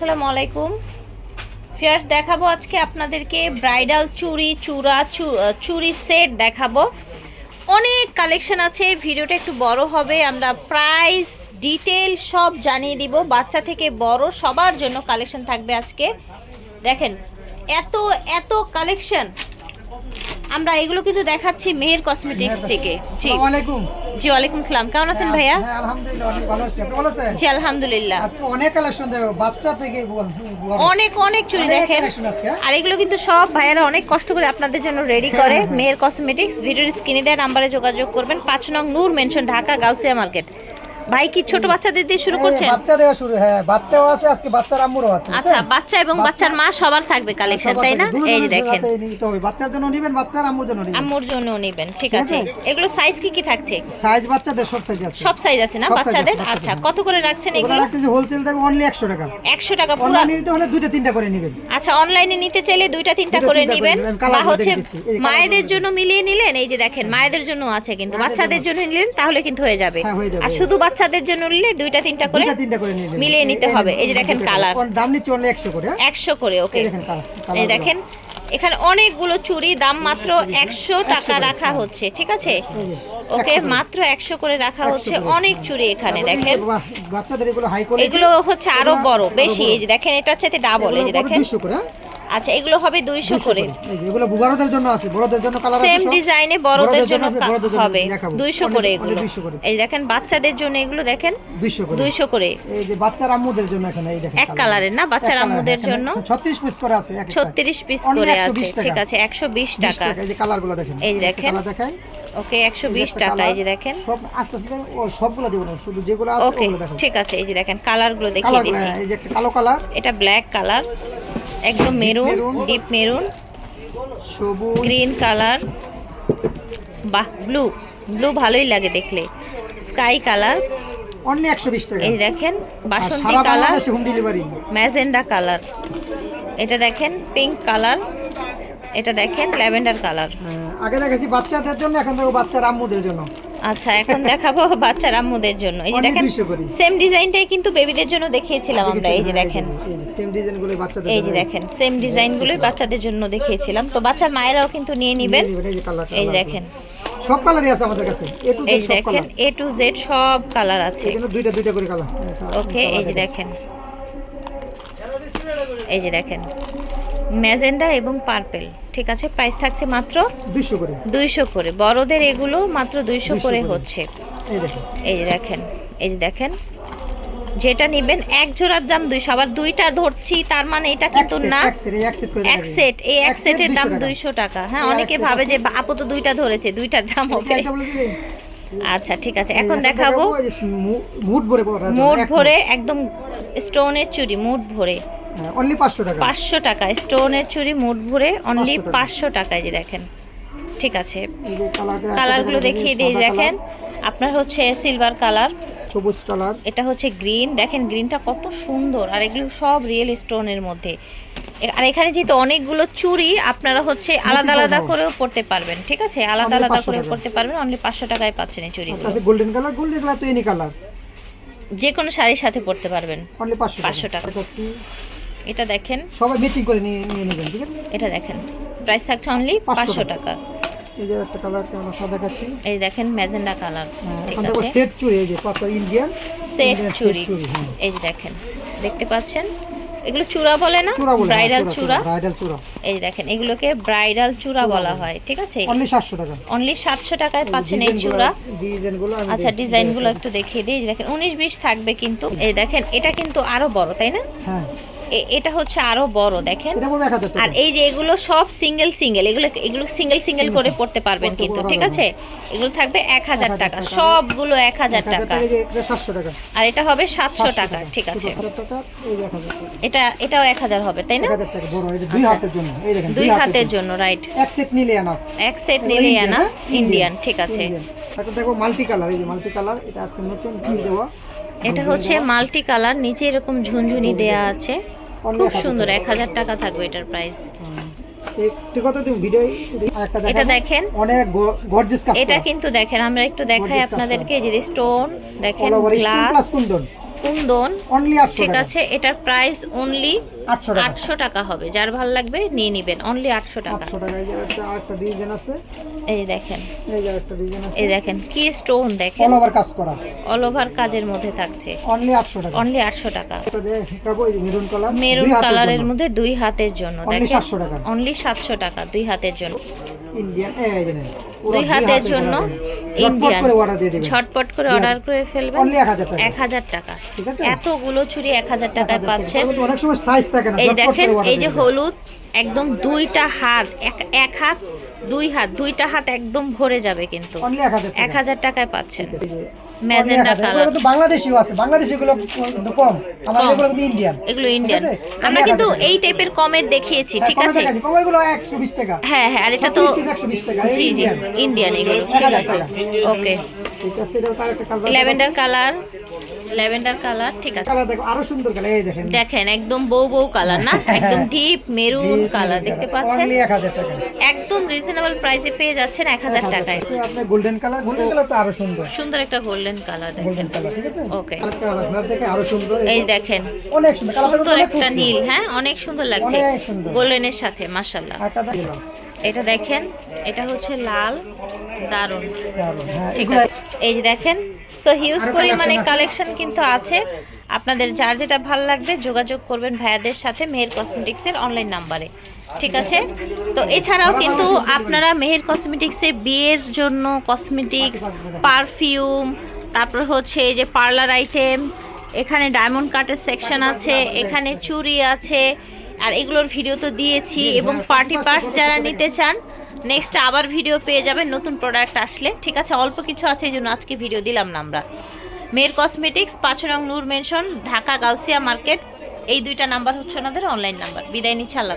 আসসালামু আলাইকুম। ফিয়ার্স, দেখাবো আজকে আপনাদেরকে ব্রাইডাল চুরি চূড়া চুরি সেট দেখাবো। অনেক কালেকশন আছে, ভিডিওটা একটু বড় হবে, আমরা প্রাইস ডিটেল সব জানিয়ে দিব। বাচ্চা থেকে বড় সবার জন্য কালেকশন থাকবে আজকে। দেখেন, এত এত কালেকশন। আমরা এগুলো কিন্তু দেখাচ্ছি মেহের কসমেটিক্স থেকে। জি। আলাইকুম। জি ওয়ালাইকুম সালাম কেমন আছেন ভাইয়া? হ্যাঁ আলহামদুলিল্লাহ অনেক ভালো আছি। আপনি ভালো আছেন? জি আলহামদুলিল্লাহ। আজকে অনেক কালেকশন দেবো বাচ্চা থেকে অনেক অনেক চুড়ি দেখেন। হ্যাঁ? আর এগুলো কিন্তু সব ভাইয়ারা অনেক কষ্ট করে আপনাদের জন্য রেডি করে। মেয়ের কসমেটিক্স ভিডিওর স্ক্রিনে দেওয়া নাম্বারে যোগাযোগ করবেন। পাঁচ নং নূর মেনশন ঢাকা গাউসিয়া মার্কেট ভাই কি ছোট বাচ্চাদের দিয়ে শুরু করছেন? বাচ্চা দেওয়া শুরু হ্যাঁ বাচ্চাও আছে আজকে বাচ্চার আম্মুরও আছে। আচ্ছা বাচ্চা এবং বাচ্চার মা সবার থাকবে কালেকশন তাই না? এই যে দেখেন। বাচ্চার জন্য নেবেন বাচ্চার আম্মুর জন্য নেবেন। আম্মুর জন্য নেবেন ঠিক আছে? এগুলো সাইজ কি কি থাকছে? সাইজ বাচ্চাদের সব সাইজ আছে। সব সাইজ আছে না বাচ্চাদের? আচ্ছা কত করে রাখছেন এগুলো? রাখতেছি হোলসেল দাম অনলি একশো টাকা। একশো টাকা পুরো অনলাইনে নিতে হলে দুইটা তিনটা করে নেবেন। আচ্ছা অনলাইনে নিতে চাইলে দুইটা তিনটা করে নেবেন। বা হচ্ছে মায়েদের জন্য মিলিয়ে নিলেন এই যে দেখেন মায়েদের জন্য আছে কিন্তু বাচ্চাদের জন্য। নিলেন তাহলে কিন্তু হয়ে যাবে। হ্যাঁ, হয়ে যাবে। আর শুধু বাচ্চাদের জন্য নিলে দুইটা তিনটা করে দুইটা তিনটা করে নিয়ে মিলিয়ে নিতে হবে। এই যে দেখেন কালার। দাম নিচ্ছে অনলি একশো করে হ্যাঁ? একশো করে ওকে এই দেখেন এখানে অনেকগুলো চুড়ি দাম মাত্র একশো টাকা রাখা হ্যাঁ। হচ্ছে ঠিক আছে ওকে মাত্র একশো করে রাখা হচ্ছে অনেক চুড়ি এখানে দেখেন এগুলো হাই কোয়ালিটি এগুলো হচ্ছে আরও বড় বেশি এই যে দেখেন এটা হচ্ছে ডাবল এই যে দেখেন হ্যাঁ? আচ্ছা এগুলো হবে দুইশো 200 করে। এগুলো বড়দের জন্য আছে বড়দের জন্য কালার সেম ডিজাইনে বড়দের জন্য আছে, হবে। দেখাবো। দুইশো অনেক- করে এগুলো। 200। এই দেখেন বাচ্চাদের জন্য এগুলো দেখেন? 200 করে। দুইশো করে। এই যে বাচ্চার আম্মুদের জন্য এখানে এই দেখেন এক কালারের না? বাচ্চার আম্মুদের জন্য? 36 পিস করে আছে এক একটা। ছত্রিশ পিস করে 120 আছে। ঠিক আছে একশো বিশ টাকা। এই যে কালারগুলো দেখেন। এই দেখেন। কালার দেখাই। ওকে একশো এই যে বিশ একটা টাকা এই যে দেখেন। সব আস্তে আস্তে সবগুলো দেব না শুধু যেগুলো আছে ওগুলো দেখেন ঠিক আছে এই যে দেখেন কালারগুলো দেখিয়ে দিচ্ছি। এই যে একটা কালো কালার এটা ব্ল্যাক কালার একদম মেরুন। ডিপ মেরুন সবুজ। Green colour. বাহ ব্লু ব্লু ভালোই লাগে দেখলে। Sky colour. অনলি 120 টাকা। এই দেখেন বাসন্তী colour. Home delivery magenta colour. এটা দেখেন পিঙ্ক কালার। এটা দেখেন ল্যাভেন্ডার কালার। আগে দেখেছি বাচ্চাদের জন্য এখন দেখো বাচ্চার আম্মুদের জন্য। আচ্ছা এখন দেখাবো বাচ্চার আম্মুদের জন্য। এই যে দেখেন সেম ডিজাইনটাই কিন্তু বেবিদের জন্য দেখিয়েছিলাম আমরা এই যে দেখেন। সেম ডিজাইনগুলো বাচ্চাদের এই যে দেখেন সেম ডিজাইনগুলোই বাচ্চাদের জন্য দেখিয়েছিলাম। তো বাচ্চার মায়েরাও কিন্তু নিয়ে নেবেন। এই দেখেন। সব কালারই আছে আমাদের কাছে এ টু জেড সব দেখেন এ টু জেড সব কালার আছে। জন্য দুইটা দুইটা করে কালার ওকে এই যে দেখেন। এই যে দেখেন। ম্যাজেন্ডা এবং পার্পেল ঠিক আছে? প্রাইস থাকছে মাত্র দুইশো করে। দুইশো করে। বড়দের এগুলো মাত্র দুইশো করে। হচ্ছে। এই দেখেন। এই যে দেখেন এই যে দেখেন। যেটা নেবেন এক জোড়ার দাম দুইশো। আবার দুইটা ধরছি তার মানে এটা কিন্তু না এক। সেট এই এক সেটের দাম দুইশো টাকা। হ্যাঁ অনেকে ভাবে যে বা- আপু তো দুইটা ধরেছে দুইটার দাম হবে? আচ্ছা ঠিক আছে এখন দেখাবো। মুড ভরে একদম স্টোনের চুড়ি মুড ভরে। অনলি পাঁচশো টাকা। পাঁচশো টাকা স্টোনের চুড়ি মুড ভরে অনলি 500 টাকা। পাঁচশো টাকায় যে দেখেন। ঠিক আছে। কালারগুলো দেখিয়ে দিয়ে দেখেন। আপনার হচ্ছে সিলভার কালার সবুজ কালার এটা হচ্ছে গ্রিন দেখেন গ্রিনটা কত সুন্দর। আর এগুলো সব রিয়েল স্টোনের মধ্যে। আর এখানে যেহেতু অনেকগুলো চুড়ি আপনারা হচ্ছে আলাদা আলাদা করেও পড়তে পারবেন। ঠিক আছে? আলাদা আলাদা 500 করে পড়তে পারবেন। অনলি পাঁচশো টাকায় পাচ্ছেন এই চুড়িগুলো। আছে গোল্ডেন কালার গোল্ডেন কালার তো এনি কালার যে কোনো শাড়ির সাথে পড়তে পারবেন। অনলি পাঁচশো 500 টাকা। এটা দেখেন। সবাই ম্যাচিং করে নিয়ে নিয়ে নেবেন ঠিক আছে? এটা দেখেন। প্রাইস থাকছে অনলি 500 পাঁচশো টাকা। এই যে একটা কালার আমরা সাদা দেখাচ্ছি। এই দেখেন ম্যাজেন্ডা কালার হ্যাঁ, ঠিক আছে? সেট চুড়ি এই যে কত ইন্ডিয়ান সেট চুড়ি, হ্যাঁ। এই যে দেখেন দেখতে পাচ্ছেন? এগুলো চূড়া বলে না? ব্রাইডাল চূড়া ব্রাইডাল চূড়া এই দেখেন এগুলোকে ব্রাইডাল চূড়া বলা হয় ঠিক আছে? অনলি সাতশো টাকা। অনলি সাতশো টাকায় পাচ্ছেন এই চূড়া। ডিজাইনগুলো আমি আচ্ছা ডিজাইনগুলো একটু দেখিয়ে দিই। এই দেখেন উনিশ বিশ থাকবে কিন্তু। এই দেখেন এটা কিন্তু আরও বড় তাই না? হ্যাঁ। এটা হচ্ছে আরও বড় দেখেন। আর এই যে এগুলো সব সিঙ্গেল সিঙ্গেল এগুলো এগুলো সিঙ্গেল সিঙ্গেল করে পড়তে পারবেন কিন্তু ঠিক আছে? এগুলো থাকবে এক হাজার টাকা। সবগুলো এক হাজার টাকা। আর এটা হবে সাতশো টাকা ঠিক আছে। এটা এটাও এক হাজার হবে তাই না? দুই আচ্ছা। হাতের জন্য দুই হাতের জন্য। রাইট এক সেট নিলে আনা। এক সেট নিলেই আনা ইন্ডিয়ান ঠিক আছে। দেখো মাল্টি কালার এই যে মাল্টি কালার এটা কি দেওয়া? এটা হচ্ছে মাল্টি কালার নিচে এরকম ঝুনঝুনি দেয়া আছে। খুব সুন্দর এক হাজার টাকা থাকবে এটার প্রাইস একটু কথা তুমি ভিডিও এটা দেখেন। অনেক গর্জিয়াস কাজ এটা কিন্তু দেখেন আমরা একটু দেখাই আপনাদেরকে যে স্টোন দেখেন গ্লাস প্লাস কুন্দন ঠিক আছে এটার প্রাইস অনলি আটশো টাকা। হবে। যার ভালো লাগবে নিয়ে নেবেন অনলি আটশো টাকা। এই দেখেন। এই দেখেন কি স্টোন দেখেন। অল ওভার কাজ করা। অল ওভার কাজের মধ্যে থাকছে। অনলি আটশো টাকা। অনলি আটশো টাকা। এটা দেখাবো এই মেরুন কালার মেরুন কালারের মধ্যে দুই হাতের জন্য অনলি দেখেন? সাতশো টাকা। অনলি সাতশো টাকা দুই হাতের জন্য। ইন্ডিয়ান দুই হাতের জন্য ইন্ডিয়ান ঝটপট করে অর্ডার করে ফেলবেন। এক হাজার টাকা। এতগুলো চুড়ি এক হাজার টাকায় পাচ্ছেন। এই দেখেন এই যে হলুদ একদম দুইটা হাত এক এক হাত দুই হাত দুইটা হাত একদম ভরে যাবে কিন্তু। এক হাজার টাকায় পাচ্ছেন। এই যে ম্যাজেন্টা অনলি এক হাজার। কালার। কিন্তু বাংলাদেশিও আছে। বাংলাদেশি গুলো কিন্তু কম। আমাদের এগুলো কিন্তু ইন্ডিয়ান এগুলো ইন্ডিয়ান আমরা কিন্তু এই টাইপের কমের দেখিয়েছি ঠিক আছে? এগুলো টাকা। হ্যাঁ হ্যাঁ আর এটা তো 120 টাকা, জি জি ইন্ডিয়ান এগুলো। ঠিক আছে। ওকে ঠিক আছে এটাও তার একটা colour lavender colour lavender colour ঠিক আছে। কালার দেখো আরও সুন্দর কালার এই দেখেন। দেখেন একদম বউ বউ কালার না? একদম ডিপ মেরুন কালার দেখতে পাচ্ছেন? অনলি টাকা। একদম রিজনেবল প্রাইসে পেয়ে যাচ্ছেন এক হাজার টাকায়। আছে গোল্ডেন কালার গোল্ডেন কালার তো আরও সুন্দর। সুন্দর একটা গোল্ডেন গোল্ডেন কালার ঠিক আছে? Okay. আরেকটা আপনার দেখে আরও সুন্দর এই দেখেন। অনেক সুন্দর একটা নীল হ্যাঁ? অনেক সুন্দর লাগছে। গোল্ডেনের সাথে মাশাল্লাহ এটা দেখেন এটা হচ্ছে লাল দারুণ হ্যাঁ ঠিক আছে। এই যে দেখেন সো হিউজ পরিমাণে কালেকশন কিন্তু আছে। আপনাদের যার যেটা ভালো লাগবে যোগাযোগ করবেন ভাইয়াদের সাথে মেহের কসমেটিক্সের অনলাইন নাম্বারে ঠিক আছে? তো এছাড়াও কিন্তু আপনারা মেহের কসমেটিক্সে বিয়ের জন্য কসমেটিক্স পারফিউম তারপর হচ্ছে এই যে পার্লার আইটেম, এখানে ডায়মন্ড কাটের সেকশন আছে, এখানে চুরি আছে, আর এগুলোর ভিডিও তো দিয়েছি এবং পার্টি পার্স যারা নিতে চান নেক্সট আবার ভিডিও পেয়ে যাবেন, নতুন প্রোডাক্ট আসলে। ঠিক আছে, অল্প কিছু আছে, এই জন্য আজকে ভিডিও দিলাম না আমরা। মেয়ের কসমেটিক্স পাঁচ নং নূর মেনশন ঢাকা গাউসিয়া মার্কেট এই দুইটা নাম্বার হচ্ছে ওনাদের অনলাইন নাম্বার বিদায় নিচ্ছে, আল্লাহ।